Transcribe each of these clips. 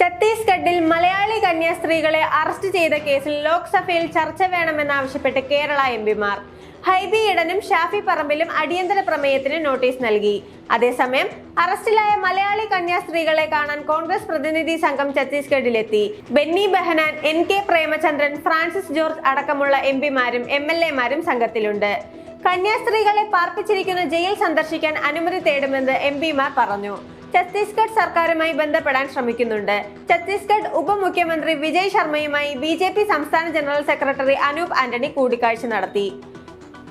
ഛത്തീസ്ഗഡിൽ മലയാളി കന്യാസ്ത്രീകളെ അറസ്റ്റ് ചെയ്ത കേസിൽ ലോക്സഭയിൽ ചർച്ച വേണമെന്നാവശ്യപ്പെട്ട് കേരള എം പിമാർ. ഹൈബി ഇടനും ഷാഫി പറമ്പിലും അടിയന്തര പ്രമേയത്തിന് നോട്ടീസ് നൽകി. അതേസമയം അറസ്റ്റിലായ മലയാളി കന്യാസ്ത്രീകളെ കാണാൻ കോൺഗ്രസ് പ്രതിനിധി സംഘം ഛത്തീസ്ഗഡിലെത്തി. ബെന്നി ബെഹനാൻ എൻ കെ പ്രേമചന്ദ്രൻ ഫ്രാൻസിസ് ജോർജ് അടക്കമുള്ള എം പിമാരും എം എൽ എമാരും സംഘത്തിലുണ്ട്. കന്യാസ്ത്രീകളെ പാർപ്പിച്ചിരിക്കുന്ന ജയിൽ സന്ദർശിക്കാൻ അനുമതി തേടുമെന്ന് എം പിമാർ പറഞ്ഞു. ഛത്തീസ്ഗഡ് സർക്കാരുമായി ബന്ധപ്പെടാൻ ശ്രമിക്കുന്നുണ്ട്. ഛത്തീസ്ഗഡ് ഉപമുഖ്യമന്ത്രി വിജയ് ശർമ്മയുമായി ബി ജെ പി സംസ്ഥാന ജനറൽ സെക്രട്ടറി അനൂപ് ആന്റണി കൂടിക്കാഴ്ച നടത്തി.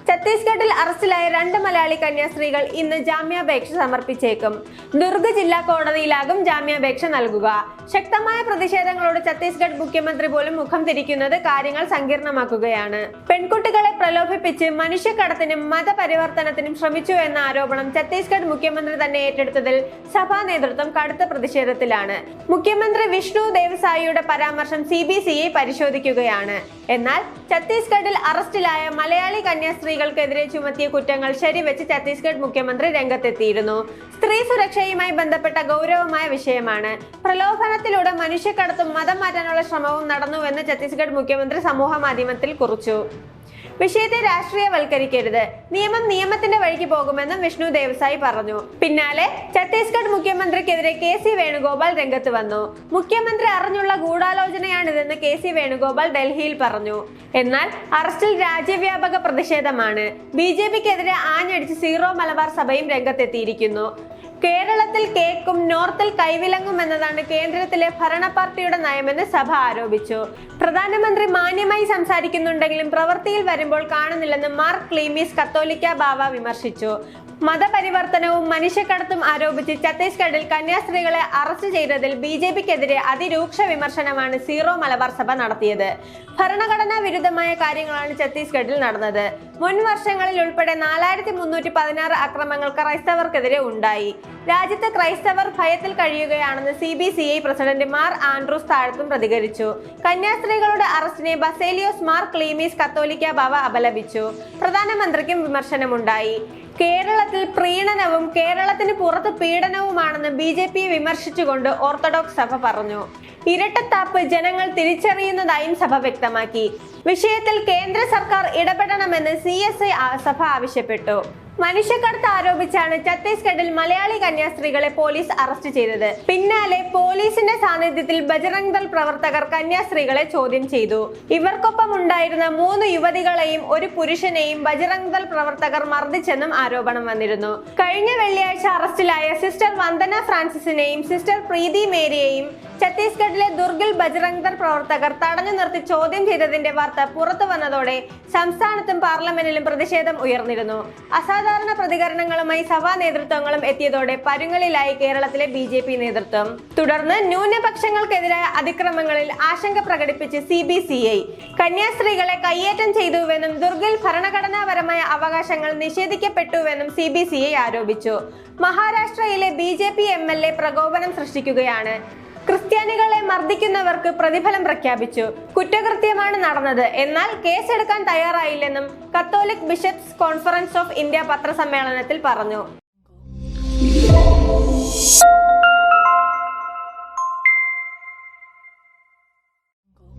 ഛത്തീസ്ഗഡിൽ അറസ്റ്റിലായ രണ്ട് മലയാളി കന്യാസ്ത്രീകൾ ഇന്ന് ജാമ്യാപേക്ഷ സമർപ്പിച്ചേക്കും. ദുർഗ് ജില്ലാ കോടതിയിലാകും ജാമ്യാപേക്ഷ നൽകുക. ശക്തമായ പ്രതിഷേധങ്ങളോട് ഛത്തീസ്ഗഡ് മുഖ്യമന്ത്രി പോലും മുഖം തിരിക്കുന്നത് കാര്യങ്ങൾ സങ്കീർണമാക്കുകയാണ്. പെൺകുട്ടികളെ പ്രലോഭിപ്പിച്ച് മനുഷ്യക്കടത്തിനും മതപരിവർത്തനത്തിനും ശ്രമിച്ചു എന്ന ആരോപണം ഛത്തീസ്ഗഡ് മുഖ്യമന്ത്രി തന്നെ ഏറ്റെടുത്തതിൽ സഭാ നേതൃത്വം കടുത്ത പ്രതിഷേധത്തിലാണ്. മുഖ്യമന്ത്രി വിഷ്ണു ദേവസായിയുടെ പരാമർശം സി ബി സി ഐ പരിശോധിക്കുകയാണ്. എന്നാൽ ഛത്തീസ്ഗഡിൽ അറസ്റ്റിലായ മലയാളി കന്യാസ്ത്രീകൾക്കെതിരെ ചുമത്തിയ കുറ്റങ്ങൾ ശരിവെച്ച് ഛത്തീസ്ഗഡ് മുഖ്യമന്ത്രി രംഗത്തെത്തിയിരുന്നു. സ്ത്രീ സുരക്ഷയുമായി ബന്ധപ്പെട്ട ഗൗരവമായ വിഷയമാണ്. പ്രലോഭനത്തിലൂടെ മനുഷ്യക്കടത്തും മതം മാറ്റാനുള്ള ശ്രമവും നടന്നുവെന്ന് ഛത്തീസ്ഗഡ് മുഖ്യമന്ത്രി സമൂഹ മാധ്യമത്തിൽ കുറിച്ചു. വിഷയത്തെ രാഷ്ട്രീയവൽക്കരിക്കരുത്. നിയമം നിയമത്തിന്റെ വഴിക്ക് പോകുമെന്നും വിഷ്ണു ദേവസായി പറഞ്ഞു. പിന്നാലെ ഛത്തീസ്ഗഡ് മുഖ്യമന്ത്രിക്കെതിരെ കെ സി വേണുഗോപാൽ രംഗത്ത് വന്നു. മുഖ്യമന്ത്രി അറിഞ്ഞുള്ള ഗൂഢാലോചനയാണിതെന്ന് കെ സി വേണുഗോപാൽ ഡൽഹിയിൽ പറഞ്ഞു. എന്നാൽ അറസ്റ്റിൽ രാജ്യവ്യാപക പ്രതിഷേധമാണ്. ബി ജെ പിക്കെതിരെ ആഞ്ഞടിച്ച് സീറോ മലബാർ സഭയും രംഗത്തെത്തിയിരിക്കുന്നു. കേരളത്തിൽ കേക്കും നോർത്തിൽ കൈവിലങ്ങും എന്നതാണ് കേന്ദ്രത്തിലെ ഭരണ പാർട്ടിയുടെ നയമെന്ന് സഭ ആരോപിച്ചു. പ്രധാനമന്ത്രി മാന്യമായി സംസാരിക്കുന്നുണ്ടെങ്കിലും പ്രവൃത്തിയിൽ വരുമ്പോൾ കാണുന്നില്ലെന്ന് മാർക്ക് ക്ലീമീസ് കത്തോലിക്ക ബാവ വിമർശിച്ചു. മതപരിവർത്തനവും മനുഷ്യക്കടത്തും ആരോപിച്ച് ഛത്തീസ്ഗഡിൽ കന്യാസ്ത്രീകളെ അറസ്റ്റ് ചെയ്തതിൽ ബി ജെ പിക്കെതിരെ അതിരൂക്ഷ വിമർശനമാണ് സീറോ മലബാർ സഭ നടത്തിയത്. ഭരണഘടനാ വിരുദ്ധമായ കാര്യങ്ങളാണ് ഛത്തീസ്ഗഡിൽ നടന്നത്. മുൻ വർഷങ്ങളിൽ ഉൾപ്പെടെ നാലായിരത്തി മുന്നൂറ്റി പതിനാറ് അക്രമങ്ങൾ ക്രൈസ്തവർക്കെതിരെ ഉണ്ടായി. രാജ്യത്ത് ക്രൈസ്തവർ ഭയത്തിൽ കഴിയുകയാണെന്ന് C B C I president Mar Andrews താഴത്തും പ്രതികരിച്ചു. കന്യാസ്ത്രീകളുടെ അറസ്റ്റിനെ ബസേലിയോസ് മാർ ക്ലീമീസ് കത്തോലിക്ക ബാവ അപലപിച്ചു. പ്രധാനമന്ത്രിക്കും വിമർശനമുണ്ടായി. കേരളത്തിൽ പ്രീണനവും കേരളത്തിന് പുറത്ത് പീഡനവുമാണെന്ന് ബി ജെ പിയെ വിമർശിച്ചുകൊണ്ട് ഓർത്തഡോക്സ് സഭ പറഞ്ഞു. ഇരട്ടത്താപ്പ് ജനങ്ങൾ തിരിച്ചറിയുന്നതായും സഭ വ്യക്തമാക്കി. വിഷയത്തിൽ കേന്ദ്ര സർക്കാർ ഇടപെടണമെന്ന് സി എസ് ഐ സഭ ആവശ്യപ്പെട്ടു. മനുഷ്യക്കടത്ത് ആരോപിച്ചാണ് ഛത്തീസ്ഗഡിൽ മലയാളി കന്യാസ്ത്രീകളെ പോലീസ് അറസ്റ്റ് ചെയ്തത്. പിന്നാലെ പോലീസിന്റെ സാന്നിധ്യത്തിൽ ബജറംഗ് ദൾ പ്രവർത്തകർ കന്യാസ്ത്രീകളെ ചോദ്യം ചെയ്തു. ഇവർക്കൊപ്പം ഉണ്ടായിരുന്ന മൂന്ന് യുവതികളെയും ഒരു പുരുഷനെയും ബജറംഗ് ദൾ പ്രവർത്തകർ മർദ്ദിച്ചെന്നും ആരോപണം വന്നിരുന്നു. കഴിഞ്ഞ വെള്ളിയാഴ്ച അറസ്റ്റിലായ സിസ്റ്റർ വന്ദന ഫ്രാൻസിസിനെയും സിസ്റ്റർ പ്രീതി മേരിയെയും ഛത്തീസ്ഗഡിലെ ദുർഗിൽ ബജ്രംഗ് ദൾ പ്രവർത്തകർ തടഞ്ഞു നിർത്തി ചോദ്യം ചെയ്തതിന്റെ വാർത്ത പുറത്തു വന്നതോടെ സംസ്ഥാനത്തും പാർലമെന്റിലും പ്രതിഷേധം ഉയർന്നിരുന്നു. അസാധാരണ പ്രതികരണങ്ങളുമായി സഭാ നേതൃത്വങ്ങളും എത്തിയതോടെ പരുങ്ങലിലായി കേരളത്തിലെ ബി ജെ പി നേതൃത്വം. തുടർന്ന് ന്യൂനപക്ഷങ്ങൾക്കെതിരായ അതിക്രമങ്ങളിൽ ആശങ്ക പ്രകടിപ്പിച്ച് സി ബി സി ഐ കന്യാസ്ത്രീകളെ കയ്യേറ്റം ചെയ്തുവെന്നും ദുർഗിൽ ഭരണഘടനാപരമായ അവകാശങ്ങൾ നിഷേധിക്കപ്പെട്ടുവെന്നും സി ബി സി ഐ ആരോപിച്ചു. മഹാരാഷ്ട്രയിലെ B J P M L A പ്രകോപനം സൃഷ്ടിക്കുകയാണ്. ക്രിസ്ത്യാനികളെ മർദ്ദിക്കുന്നവർക്ക് പ്രതിഫലം പ്രഖ്യാപിച്ചു. കുറ്റകൃത്യമാണ് നടന്നത്. എന്നാൽ കേസെടുക്കാൻ തയ്യാറായില്ലെന്നും Catholic bishops conference of India പത്രസമ്മേളനത്തിൽ പറഞ്ഞു.